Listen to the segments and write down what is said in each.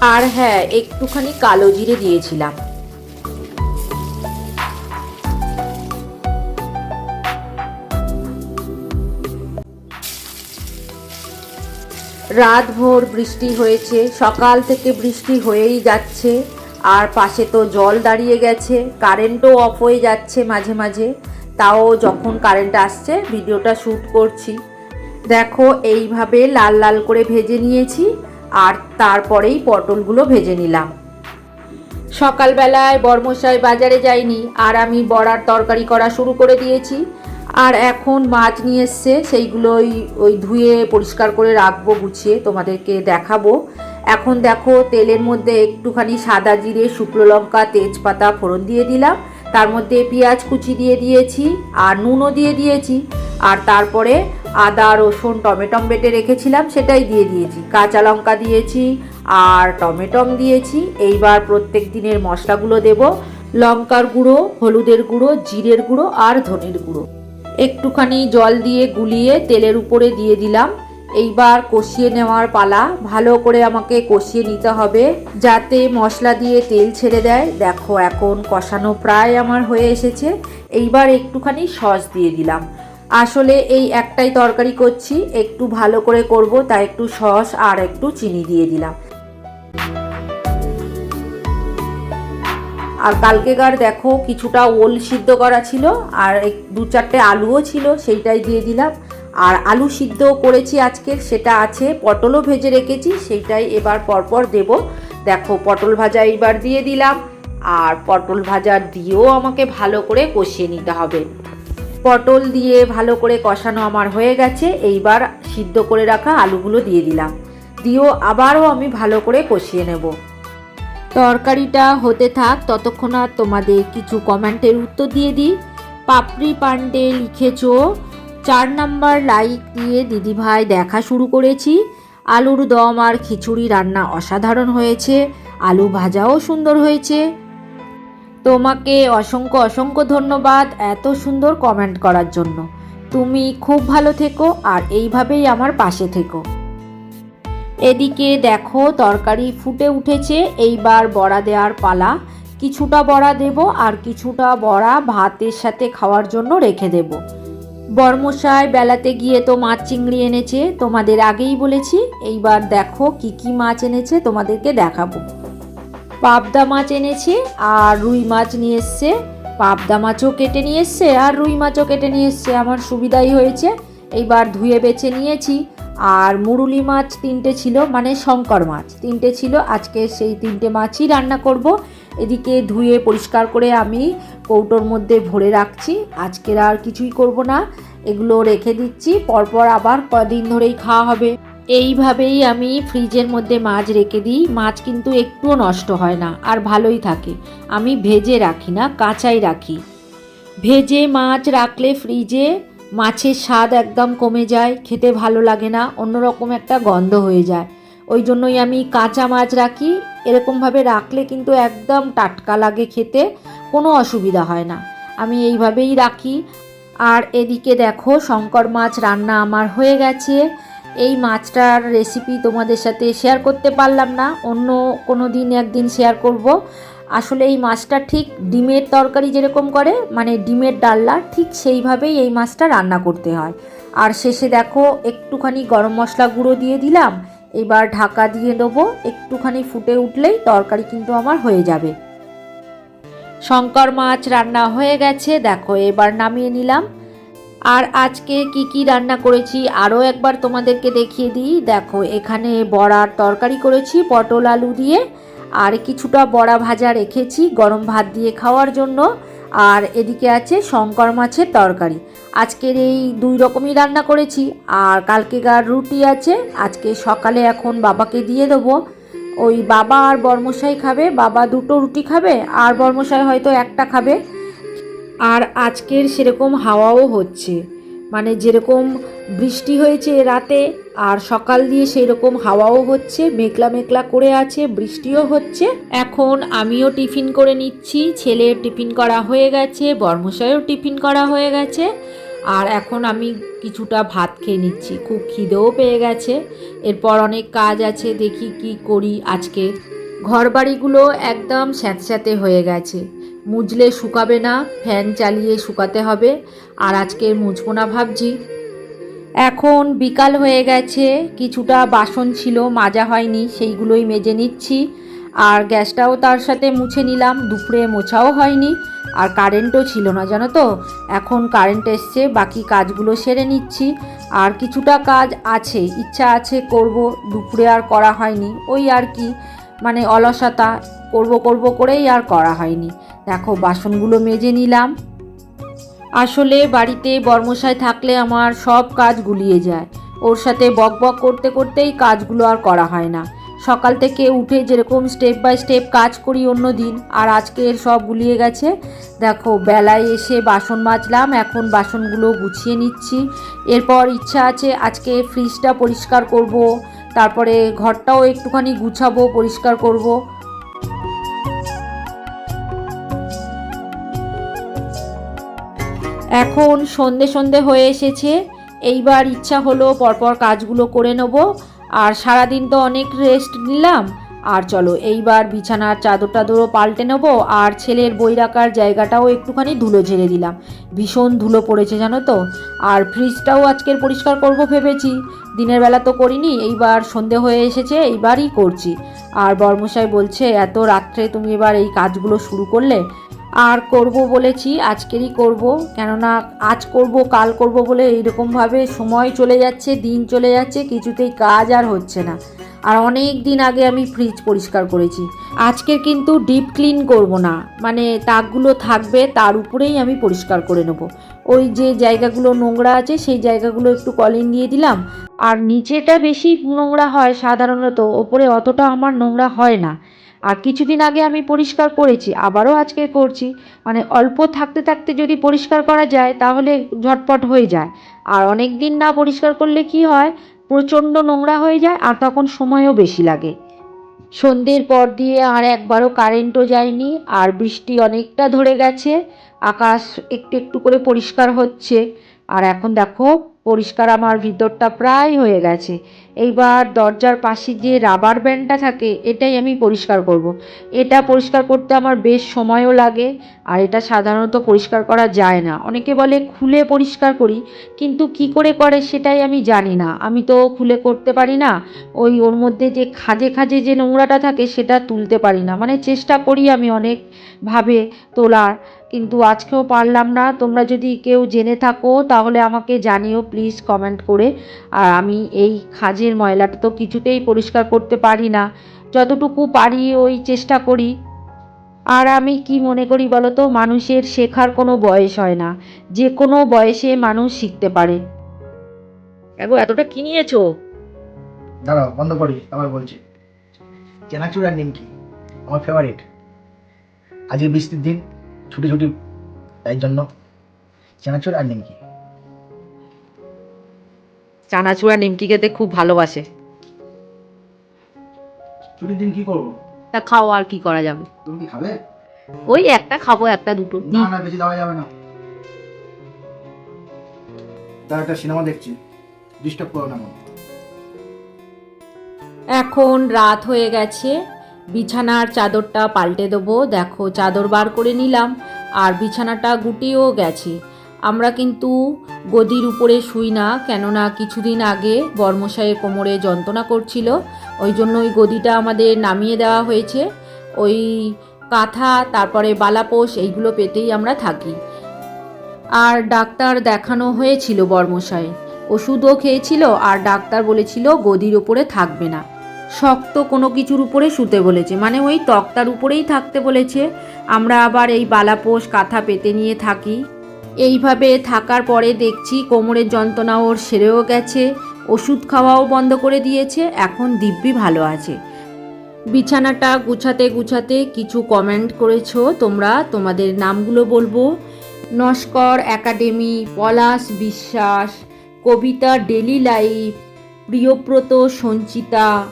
আর হ্যাঁ একটুখানি কালো জিরে দিয়েছিলাম। রাত ভোর বৃষ্টি হয়েছে, সকাল থেকে বৃষ্টি হয়েই যাচ্ছে, আর পাশে তো জল দাঁড়িয়ে গেছে, কারেন্টও অফ হয়ে যাচ্ছে মাঝে মাঝে, তাও যখন কারেন্ট আসছে, ভিডিওটা শ্যুট করছি। দেখো, এইভাবে লাল লাল করে ভেজে নিয়েছি আর তারপরেই পটলগুলো ভেজে নিলাম। সকালবেলায় বর্মশাই বাজারে যায়নি, আর আমি বড়ার তরকারি করা শুরু করে দিয়েছি। আর এখন মাছ নিয়ে এসছে, সেইগুলোই ওই ধুয়ে পরিষ্কার করে রাখব, গুছিয়ে তোমাদেরকে দেখাবো। এখন দেখো, তেলের মধ্যে একটুখানি সাদা জিরে, শুকনো লঙ্কা, তেজপাতা, ফোড়ন দিয়ে দিলাম। তার মধ্যে পেঁয়াজ কুচি দিয়ে দিয়েছি, আর নুনও দিয়ে দিয়েছি। আর তারপরে আদা, রসুন, টমেটম বেটে রেখেছিলাম, সেটাই দিয়ে দিয়েছি। কাঁচা লঙ্কা দিয়েছি আর টমেটম দিয়েছি। এইবার প্রত্যেক দিনের মশলাগুলো দেব। লঙ্কার গুঁড়ো, হলুদের গুঁড়ো, জিরের গুঁড়ো আর ধনের গুঁড়ো। একটুখানি জল দিয়ে গুলিয়ে তেলের উপরে দিয়ে দিলাম। এইবার কষিয়ে নেওয়ার পালা। ভালো করে আমাকে কষিয়ে নিতে হবে, যাতে মশলা দিয়ে তেল ছেড়ে দেয়। দেখো, এখন কষানো প্রায় আমার হয়ে এসেছে। এইবার একটুখানি সস দিয়ে দিলাম। আসলে এই একটাই তরকারি করছি, একটু ভালো করে করব, তাই একটু সস আর একটু চিনি দিয়ে দিলাম। আর কালকেকার দেখো কিছুটা ওল সিদ্ধ করা ছিল, আর দু চারটে আলুও ছিল, সেইটাই দিয়ে দিলাম। আর আলু সিদ্ধ করেছি আজকে, সেটা আছে, পটলও ভেজে রেখেছি, সেইটাই এবার পরপর দেব। দেখো পটল ভাজা এইবার দিয়ে দিলাম, আর পটল ভাজা দিয়েও আমাকে ভালো করে কষিয়ে নিতে হবে। পটল দিয়ে ভালো করে কষানো আমার হয়ে গেছে, এইবার সিদ্ধ করে রাখা আলুগুলো দিয়ে দিলাম। দিয়েও আবারও আমি ভালো করে কষিয়ে নেব। তরকারিটা হতে থাক, ততক্ষণ আর তোমাদের কিছু কমেন্টের উত্তর দিয়ে দিই। পাপড়ি পান্ডে লিখেছ, চার নাম্বার লাইক দিয়ে দিদিভাই দেখা শুরু করেছি। আলুর দম আর খিচুড়ি রান্না অসাধারণ হয়েছে, আলু ভাজাও সুন্দর হয়েছে। তোমাকে অসংখ্য অসংখ্য ধন্যবাদ এত সুন্দর কমেন্ট করার জন্য। তুমি খুব ভালো থেকো আর এইভাবেই আমার পাশে থেকো। এদিকে দেখো তরকারি ফুটে উঠেছে, এইবার বড়া দেওয়ার পালা। কিছুটা বড়া দেব আর কিছুটা বড়া ভাতের সাথে খাওয়ার জন্য রেখে দেব। বর্মশাই বেলাতে গিয়ে তো মাছ চিংড়ি এনেছে, তোমাদের আগেই বলেছি, এইবার দেখো কি কি মাছ এনেছে তোমাদেরকে দেখাবো। পাবদা মাছ এনেছে আর রুই মাছ নিয়ে এসছে। পাবদা মাছও কেটে নিয়ে এসছে আর রুই মাছও কেটে নিয়ে এসছে। আমার সুবিধাই হয়েছে। এইবার ধুয়ে বেছে নিয়েছি। আর মুরুলি মাছ তিনটে ছিল মানে শঙ্কর মাছ তিনটে ছিল। আজকে সেই তিনটে মাছই রান্না করব। এদিকে ধুয়ে পরিষ্কার করে আমি কৌটোর মধ্যে ভরে রাখছি। আজকের আর কিছুই করব না। এগুলো রেখে দিচ্ছি। পরপর আবার কদিন ধরেই খাওয়া হবে। এইভাবেই আমি ফ্রিজের মধ্যে মাছ রেখে দিই। মাছ কিন্তু একটুও নষ্ট হয় না, আর ভালোই থাকে। আমি ভেজে রাখি না, কাঁচাই রাখি। ভেজে মাছ রাখলে ফ্রিজে মাছের স্বাদ একদম কমে যায়, খেতে ভালো লাগে না, অন্যরকম একটা গন্ধ হয়ে যায়। ওই জন্যই আমি কাঁচা মাছ রাখি। এরকমভাবে রাখলে কিন্তু একদম টাটকা লাগে খেতে, কোনো অসুবিধা হয় না। আমি এইভাবেই রাখি। আর এদিকে দেখো, শঙ্কর মাছ রান্না আমার হয়ে গেছে। এই মাছটার রেসিপি তোমাদের সাথে শেয়ার করতে পারলাম না, অন্য কোনো দিন একদিন শেয়ার করব। আসলে এই মাছটা ঠিক ডিমের তরকারি যেরকম করে মানে ডিমের ডাল্লা ঠিক সেইভাবেই এই মাছটা রান্না করতে হয়। আর শেষে দেখো একটুখানি গরম মশলা গুঁড়ো দিয়ে দিলাম, এবার ঢাকা দিয়ে দেবো, একটুখানি ফুটে উঠলেই তরকারি কিন্তু আমার হয়ে যাবে। শঙ্কর মাছ রান্না হয়ে গেছে, দেখো এবার নামিয়ে নিলাম। আর আজকে কি কি রান্না করেছি আরও একবার তোমাদেরকে দেখিয়ে দিই। দেখো, এখানে বড়ার তরকারি করেছি, পটল আলু দিয়ে, আর কিছুটা বড়া ভাজা রেখেছি গরম ভাত দিয়ে খাওয়ার জন্য। আর এদিকে আছে শঙ্কর মাছের তরকারি। আজকের এই দুই রকমই রান্না করেছি। আর কালকেকার রুটি আছে, আজকে সকালে এখন বাবাকে দিয়ে দেবো। ওই বাবা আর বর্মশাই খাবে, বাবা দুটো রুটি খাবে, আর বর্মশাই হয়তো একটা খাবে। আর আজকের সেরকম হাওয়াও হচ্ছে। মানে যেরকম বৃষ্টি হয়েছে রাতে, আর সকাল দিয়ে সেই রকম হাওয়াও হচ্ছে, মেঘলা মেঘলা করে আছে, বৃষ্টিও হচ্ছে। এখন আমিও টিফিন করে নিচ্ছি, ছেলের টিফিন করা হয়ে গেছে, বর্মশাইও টিফিন করা হয়ে গেছে, আর এখন আমি কিছুটা ভাত খেয়ে নিচ্ছি, খুব খিদেও পেয়ে গেছে। এরপর অনেক কাজ আছে, দেখি কি করি আজকে। ঘরবাড়িগুলো একদম স্যাঁতস্যাঁতে হয়ে গেছে। মুজলে শুকাবে না, ফ্যান চালিয়ে শুকাতে হবে, আর আজকে মুছবো না ভাবছি। এখন বিকাল হয়ে গেছে, কিছুটা বাসন ছিল, মাজা হয়নি, সেইগুলোই মেজে নিচ্ছি। আর গ্যাসটাও তার সাথে মুছে নিলাম, দুপুরে মোছাও হয়নি, আর কারেন্টও ছিল না, জানো তো? এখন কারেন্ট এসছে, বাকি কাজগুলো সেরে নিচ্ছি। আর কিছুটা কাজ আছে, ইচ্ছা আছে করব, দুপুরে আর করা হয়নি, ওই আর কি মানে অলসতা, করব করব করেই আর করা হয়নি। দেখো, বাসনগুলো মেজে নিলাম। আসলে বাড়িতে বর্মশাই থাকলে আমার সব কাজ গুলিয়ে যায়। ওর সাথে বক বক করতে করতেই কাজগুলো আর করা হয় না। সকাল থেকে উঠে যেরকম স্টেপ বাই স্টেপ কাজ করি অন্য দিন, আর আজকের সব গুলিয়ে গেছে। দেখো, বেলায় এসে বাসন মাজলাম, এখন বাসনগুলো গুছিয়ে নিচ্ছি। এরপর ইচ্ছা আছে আজকে ফ্রিজটা পরিষ্কার করব, তারপরে ঘরটাও একটুখানি গুছাবো, পরিষ্কার করব। এখন সন্ধে সন্ধে হয়ে এসেছে। এইবার ইচ্ছা হলো পরপর কাজগুলো করে নেব। আর সারাদিন তো অনেক রেস্ট নিলাম। আর চলো, এইবার বিছানার চাদর টাদরও পাল্টে নেব। আর ছেলের বই রাখার জায়গাটাও একটুখানি ধুলো ঝেড়ে দিলাম। ভীষণ ধুলো পড়েছে, জানো তো? আর ফ্রিজটাও আজকের পরিষ্কার করব ভেবেছি। দিনের বেলা তো করিনি, এইবার সন্ধে হয়ে এসেছে, এইবারই করছি। আর বর্মশাই বলছে, এত রাত্রে তুমি এবার এই কাজগুলো শুরু করলে আর করব বলেছি, আজকেরই করব। কেননা আজ করব, কাল করব বলে এইরকমভাবে সময় চলে যাচ্ছে, দিন চলে যাচ্ছে, কিছুতেই কাজ আর হচ্ছে না। আর অনেক দিন আগে আমি ফ্রিজ পরিষ্কার করেছি। আজকের কিন্তু ডিপ ক্লিন করব না মানে তাকগুলো থাকবে, তার উপরেই আমি পরিষ্কার করে নেব। ওই যে জায়গাগুলো নোংরা আছে, সেই জায়গাগুলো একটু কলিন দিয়ে দিলাম। আর নিচেটা বেশি নোংরা হয় সাধারণত, ওপরে অতটা আমার নোংরা হয় না। আর কিছুদিন আগে আমি পরিষ্কার করেছি, আবারও আজকে করছি। মানে অল্প থাকতে থাকতে যদি পরিষ্কার করা যায়, তাহলে ঝটপট হয়ে যায়। আর অনেক দিন না পরিষ্কার করলে কি হয়? প্রচণ্ড নোংরা হয়ে যায় আর তখন সময়ও বেশি লাগে। সন্ধ্যের পর দিয়ে আর একবারও কারেন্টও যায়নি আর বৃষ্টি অনেকটা ধরে গেছে। আকাশ একটু একটু করে পরিষ্কার হচ্ছে। আর এখন দেখো, পরিষ্কার আমার ভিতরটা প্রায় হয়ে গেছে। এইবার দরজার পাশে যে রাবার ব্যান্ডটা থাকে, এটাই আমি পরিষ্কার করব। এটা পরিষ্কার করতে আমার বেশ সময়ও লাগে, আর এটা সাধারণত পরিষ্কার করা যায় না। অনেকে বলে খুলে পরিষ্কার করি, কিন্তু কি করে করে সেটাই আমি জানি না। আমি তো খুলে করতে পারি না, ওই ওর মধ্যে যে খাজে খাজে যে নোংরাটা থাকে, সেটা তুলতে পারি না। মানে চেষ্টা করি আমি অনেকভাবে তোলার। কিন্তু আজকেও পারলাম না। তোমরা যদি কেউ জেনে থাকো তাহলে আমাকে জানিও প্লিজ কমেন্ট করে। আর আমি এই খাজের ময়লাটা তো কিছুতেই পরিষ্কার করতে পারি না। যতটুকু পারি ওই চেষ্টা করি। আর আমি কি মনে করি বলো তো মানুষের শেখার কোনো বয়স হয় না। যে কোনো বয়সে মানুষ শিখতে পারে। এগো এতটা কি নিয়েছো? দাঁড়াও বন্ধ করি আবার বলছি। চেনাচুর আর নিমকি আমার ফেভারিট আজকে বৃষ্টির দিন ছুটি ছুটি তাই জন্য চেনাচুর আর নিমকি। চানাচুর আর নিমকি খেতে খুব ভালোবাসে। ছুটির দিন কি করব? তা খাও আর কি করা যাবে? তুমি কি খাবে? ওই একটা খাব একটা দুটো। না না বেশি দেওয়া যাবে না। তার একটা সিনেমা দেখছি ডিস্টার্ব করো না। এখন রাত হয়ে গেছে। বিছানার চাদরটা পাল্টে দেবো। দেখো, চাদর বার করে নিলাম, আর বিছানাটা গুটিয়েও গেছে। আমরা কিন্তু গদির উপরে শুই না, কেননা কিছুদিন আগে বর্মশাইয়ের কোমরে যন্ত্রণা করছিল, ওই জন্য ওই গদিটা আমাদের নামিয়ে দেওয়া হয়েছে। ওই কাঁথা, তারপরে বালাপোষ এইগুলো পেতেই আমরা থাকি। আর ডাক্তার দেখানো হয়েছিল বর্মশাই ওষুধও খেয়েছিল, আর ডাক্তার বলেছিল গদির ওপরে থাকবে না। শক্ত কোনো কিছুর উপরে শুতে বলেছে। মানে ওই তক্তার উপরেই থাকতে বলেছে। আমরা আবার এই বালাপোষ কাঁথা পেতে নিয়ে থাকি। এইভাবে থাকার পরে দেখছি কোমরের যন্ত্রণা ওর সেরেও গেছে, ওষুধ খাওয়াও বন্ধ করে দিয়েছে, এখন দিব্যি ভালো আছে। বিছানাটা গুছাতে গুছাতে কিছু কমেন্ট করেছ তোমরা? তোমাদের নামগুলো বলব। Naskar academy, Palash Biswas, Kabita daily life, Priyabrata Sanchita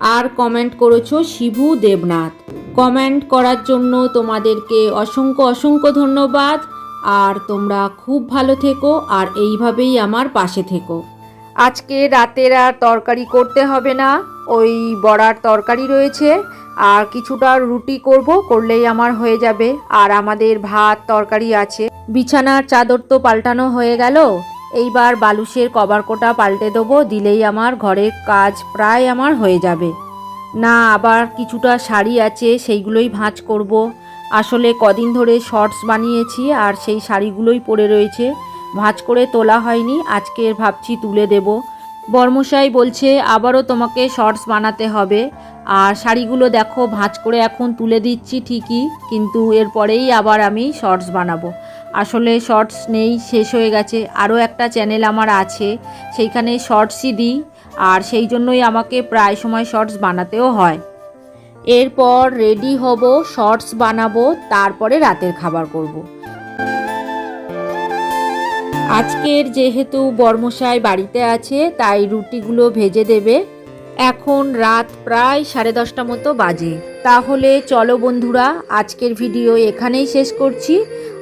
আর কমেন্ট করেছ শিবু দেবনাথ। কমেন্ট করার জন্য তোমাদেরকে অসংখ্য অসংখ্য ধন্যবাদ। আর তোমরা খুব ভালো থেকো আর এইভাবেই আমার পাশে থেকো। আজকে রাতের আর তরকারি করতে হবে না, ওই বড়ার তরকারি রয়েছে। আর কিছুটা রুটি করব, করলেই আমার হয়ে যাবে। আর আমাদের ভাত, তরকারি আছে। বিছানার চাদর তো পাল্টানো হয়ে গেল। এইবার বালুশের কভার কোটা পাল্টে দেবো, দিলেই আমার ঘরের কাজ প্রায় আমার হয়ে যাবে। না, আবার কিছুটা শাড়ি আছে, সেইগুলোই ভাঁজ করব। আসলে কদিন ধরে শর্টস বানিয়েছি আর সেই শাড়িগুলোই পরে রয়েছে। ভাঁজ করে তোলা হয়নি, আজকে ভাবছি তুলে দেব। বর্মশাই বলছে, আবারও তোমাকে শর্টস বানাতে হবে। আর শাড়িগুলো দেখো, ভাঁজ করে এখন তুলে দিচ্ছি ঠিকই, কিন্তু এরপরেই আবার আমি শর্টস বানাবো। আসলে শর্টস নেই, শেষ হয়ে গেছে। আরও একটা চ্যানেল আমার আছে, সেইখানে শর্টসই দিই, আর সেই জন্যই আমাকে প্রায় সময় শর্টস বানাতেও হয়। এরপর রেডি হব, শর্টস বানাবো, তারপরে রাতের খাবার করব। আজকের যেহেতু বর্মশাই বাড়িতে আছে, তাই রুটিগুলো ভেজে দেবে। এখন রাত প্রায় সাড়ে দশটা মতো বাজে। তাহলে চলো বন্ধুরা, আজকের ভিডিও এখানেই শেষ করছি।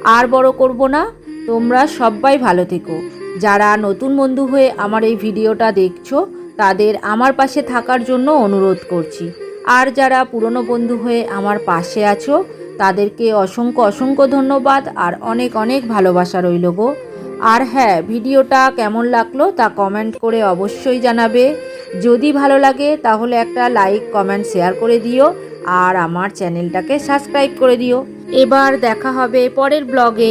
আর বড় করব না। তোমরা সবাই ভালো থেকো। যারা নতুন বন্ধু হয়ে আমার এই ভিডিওটা দেখছ, তাদের আমার পাশে থাকার জন্য অনুরোধ করছি। আর যারা পুরনো বন্ধু হয়ে আমার পাশে আছো, তাদেরকে অসংখ্য অসংখ্য ধন্যবাদ আর অনেক অনেক ভালোবাসা রইল গো। আর হ্যাঁ ভিডিওটা কেমন লাগল তা কমেন্ট করে অবশ্যই জানাবে। যদি ভালো লাগে তাহলে একটা লাইক, কমেন্ট, শেয়ার করে দিও। আর আমার চ্যানেলটাকে সাবস্ক্রাইব করে দিও। এবার দেখা হবে পরের ব্লগে।